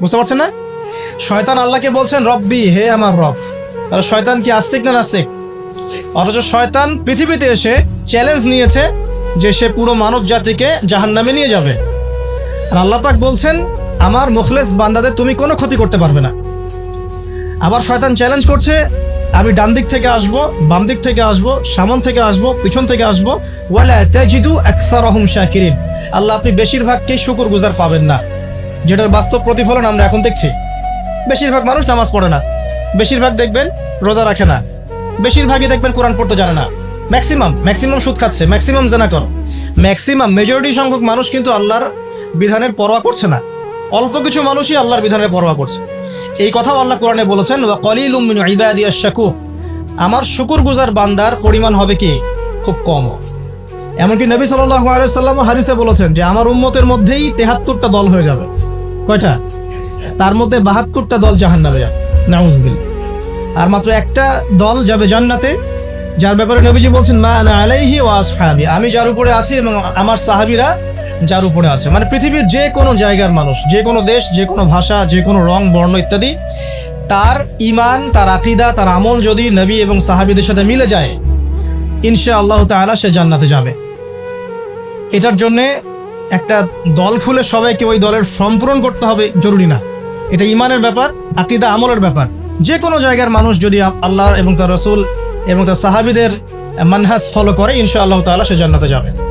বুঝতে পারছেন না? শয়তান আল্লাহকে বলছেন, রব্বি, হে আমার রব। তাহলে শয়তান কি আস্তিক না নাস্তিক? অথচ শয়তান পৃথিবীতে এসে চ্যালেঞ্জ নিয়েছে যে সে পুরো মানব জাতিকে জাহান্নামে নিয়ে যাবে। আর আল্লাহ পাক বলছেন, আমার মুখলেস বান্দাদের তুমি কোনো ক্ষতি করতে পারবে না। আবার শয়তান চ্যালেঞ্জ করছে, আমি ডান দিক থেকে আসব, বাম দিক থেকে আসব, সামন থেকে আসব, পিছন থেকে আসব। ওয়ালা তাজিদু আকসারহুম শাকিরিন। আল্লাহ আপনি বেশিরভাগকেই শুকুর গুজার পাবেন না। যেটার বাস্তব প্রতিফলন আমরা এখন দেখছি। বেশিরভাগ মানুষ নামাজ পড়ে না। বেশিরভাগ দেখবেন রোজা রাখে না। বেশিরভাগই দেখবেন কোরআন পড়তে জানে না। ম্যাক্সিমাম ম্যাক্সিমাম সুদ খাচ্ছে, ম্যাক্সিমাম জেনা কর। ম্যাক্সিমাম মেজরিটি সংখ্যক মানুষ কিন্তু আল্লাহর বিধানের পরোয়া করছে না। অল্প কিছু মানুষই আল্লাহর বিধানের পরোয়া করছে। এই কথাও আল্লাহ কোরআনে বলেছেন, ওয়া কলিলুম মিন ইবাদিয়াশ শাকুর। আমার শুকুর গুজার বান্দার পরিমাণ হবে কি? খুব কম। এমনকি নবী সাল্লাম হাদিসে বলেছেন যে আমার উম্মতের মধ্যেই তেহাত্তরটা দল হয়ে যাবে। কয়টা? তার মধ্যে বাহাত্তরটা দল জাহান্নামে যাবে। নাউজুবিল্লাহ। আর মাত্র একটা দল যাবে জান্নাতে, যার ব্যাপারে নবীজি বলছেন, মা আনা আলাইহি ওয়া আসহাবি। আমি যার উপরে আছি এবং আমার সাহাবীরা যার উপরে আছে। মানে পৃথিবীর যে কোনো জায়গার মানুষ, যে কোনো দেশ, যে কোনো ভাষা, যে কোনো রং, বর্ণ ইত্যাদি, তার ইমান তার আকিদা, তার আমল যদি নবী এবং সাহাবীদের সাথে মিলে যায় ইনশা আল্লাহ তাআলা সে জান্নাতে যাবে। এটার জন্যে একটা দল খুলে সবাইকে ওই দলের ফর্ম পূরণ করতে হবে, জরুরি না। এটা ইমানের ব্যাপার, আকিদা আমলের ব্যাপার। যে কোনো জায়গার মানুষ যদি আল্লাহ এবং তার রসুল এবং তার সাহাবিদের মানহাস ফলো করে ইনশা আল্লাহ তাআলা সে জান্নাতে যাবে।